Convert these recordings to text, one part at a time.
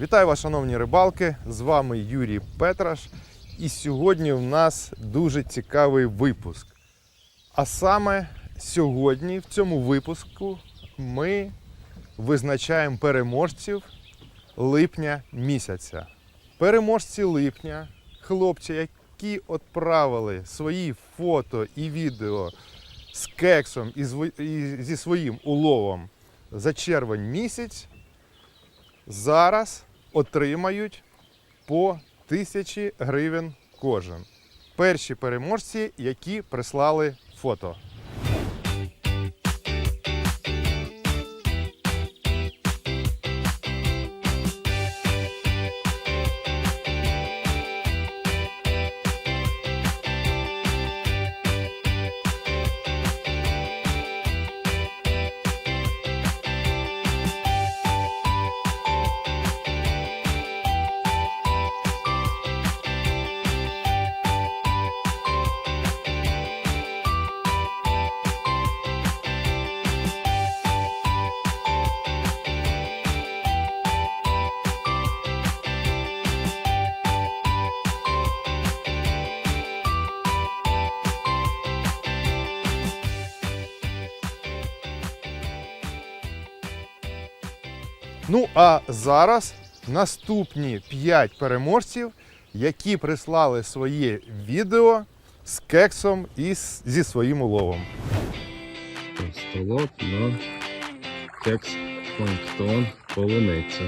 Вітаю вас, шановні рибалки! З вами Юрій Петраш. І сьогодні в нас дуже цікавий випуск. А саме сьогодні, в цьому випуску, ми визначаємо переможців липня місяця. Переможці липня, хлопці, які відправили свої фото і відео з кексом і, зі своїм уловом за червень місяць, зараз отримають по тисячі гривень кожен. Перші переможці, які прислали фото. Ну а зараз наступні 5 переможців, які прислали своє відео з кексом і зі своїм уловом. Столоп на кекс планктон полуниця.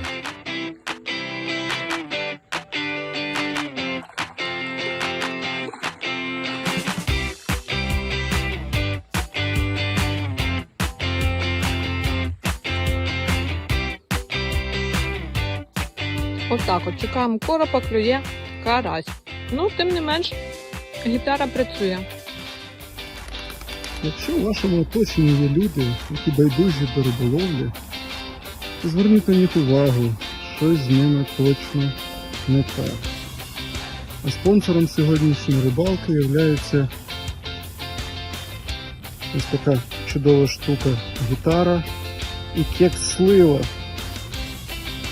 Отак от чекаємо коропа, клює карась. Ну, тим не менш, гітара працює. Якщо у вашому оточенні є люди, які байдужі до риболовлі, то зверніть на них увагу, щось з ними точно не так. А спонсором сьогоднішньої рибалки є ось така чудова штука гітара і кекс слива.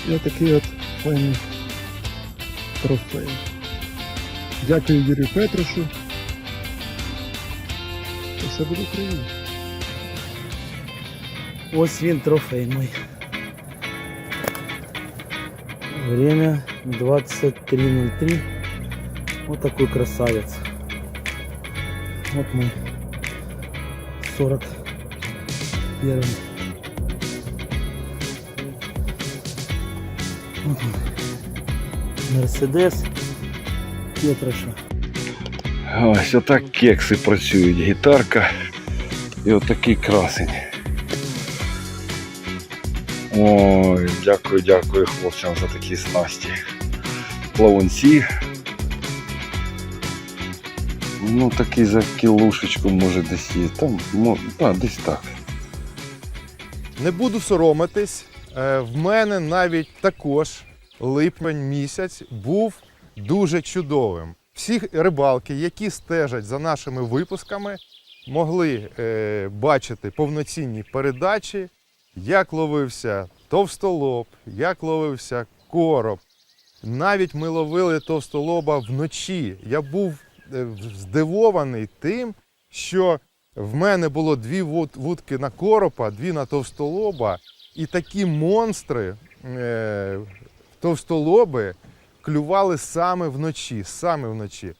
І такий от файний трофей. Дякую Юрію Петрушу. І все буде Україна. Ось він трофей мой. Время 23.03. Вот такой красавец. Вот мы 41. Мерседес Петраша. Ось отак кекси працюють. Гітарка і отакий красень. Ой, дякую, дякую хлопцям за такі снасті. Плавунці. Ну, такий за кілушечку може десь є. Там, ну, да, десь так. Не буду соромитись. Е, В мене навіть також липень місяць був дуже чудовим. Всі рибалки, які стежать за нашими випусками, могли е, бачити повноцінні передачі, як ловився товстолоб, як ловився короб. Навіть ми ловили товстолоба вночі. Я був е, здивований тим, що в мене було дві вудки на коропа, дві на товстолоба, і такі монстри, е, товстолоби, клювали саме вночі, саме вночі.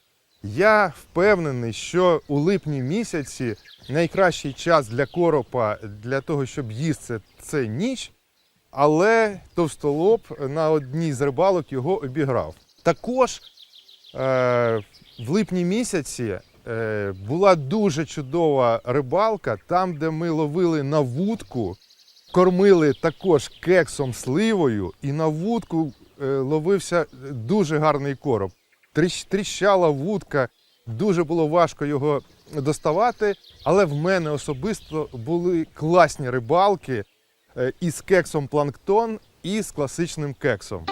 Я впевнений, що у липні місяці найкращий час для коропа для того, щоб їсти це ніч, але товстолоб на одній з рибалок його обіграв. Також е, в липні місяці е, була дуже чудова рибалка, там, де ми ловили на вудку, кормили також кексом сливою, і на вудку е, ловився дуже гарний короб. Тріщ- Тріщала вудка, дуже було важко його доставати, але в мене особисто були класні рибалки е, із кексом планктон, і з класичним кексом.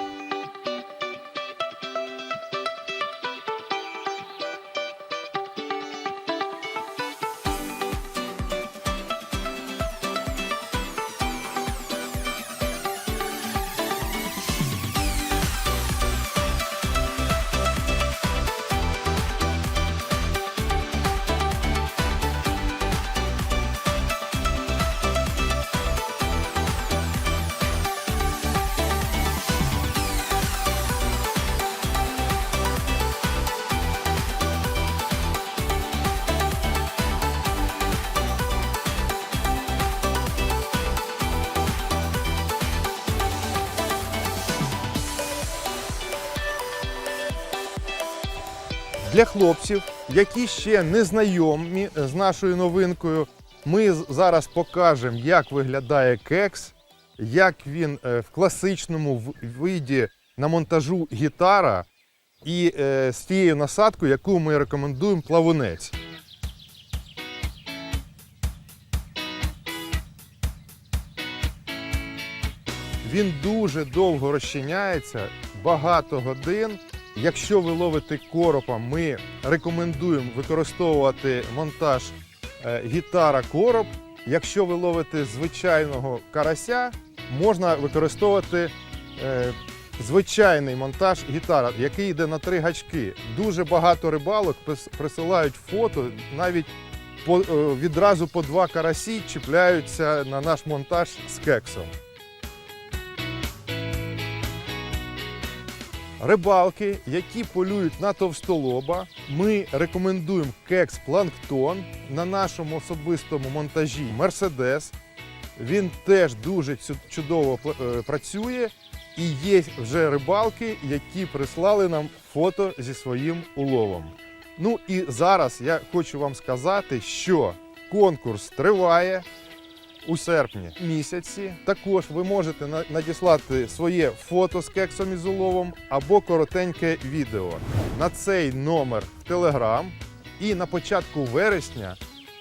Для хлопців, які ще не знайомі з нашою новинкою, ми зараз покажемо, як виглядає кекс, як він е, в класичному виді на монтажу гітара і е, з тією насадкою, яку ми рекомендуємо плавунець. Він дуже довго розчиняється, багато годин. Якщо ви ловите коропа, ми рекомендуємо використовувати монтаж е, гітара короб. Якщо ви ловите звичайного карася, можна використовувати е, звичайний монтаж гітара, який йде на три гачки. Дуже багато рибалок присилають фото, навіть е, відразу по два карасі чіпляються на наш монтаж з кексом. Рибалки, які полюють на товстолоба, ми рекомендуємо кекс Планктон на нашому особистому монтажі Мерседес. Він теж дуже чудово е, працює. І є вже рибалки, які прислали нам фото зі своїм уловом. Ну і зараз я хочу вам сказати, що конкурс триває у серпні місяці. Також ви можете надіслати своє фото з кексом із уловом або коротеньке відео на цей номер в Телеграм. І на початку вересня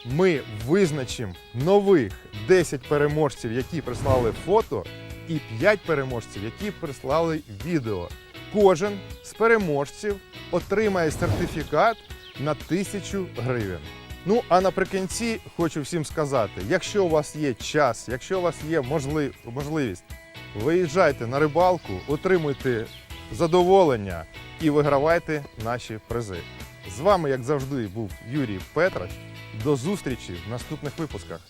ми визначимо нових 10 переможців, які прислали фото, і 5 переможців, які прислали відео. Кожен з переможців отримає сертифікат на 1000 гривень. Ну а наприкінці хочу всім сказати: якщо у вас є час, якщо у вас є можли- можливість, виїжджайте на рибалку, отримуйте задоволення і вигравайте наші призи. З вами, як завжди, був Юрій Петрач. До зустрічі в наступних випусках.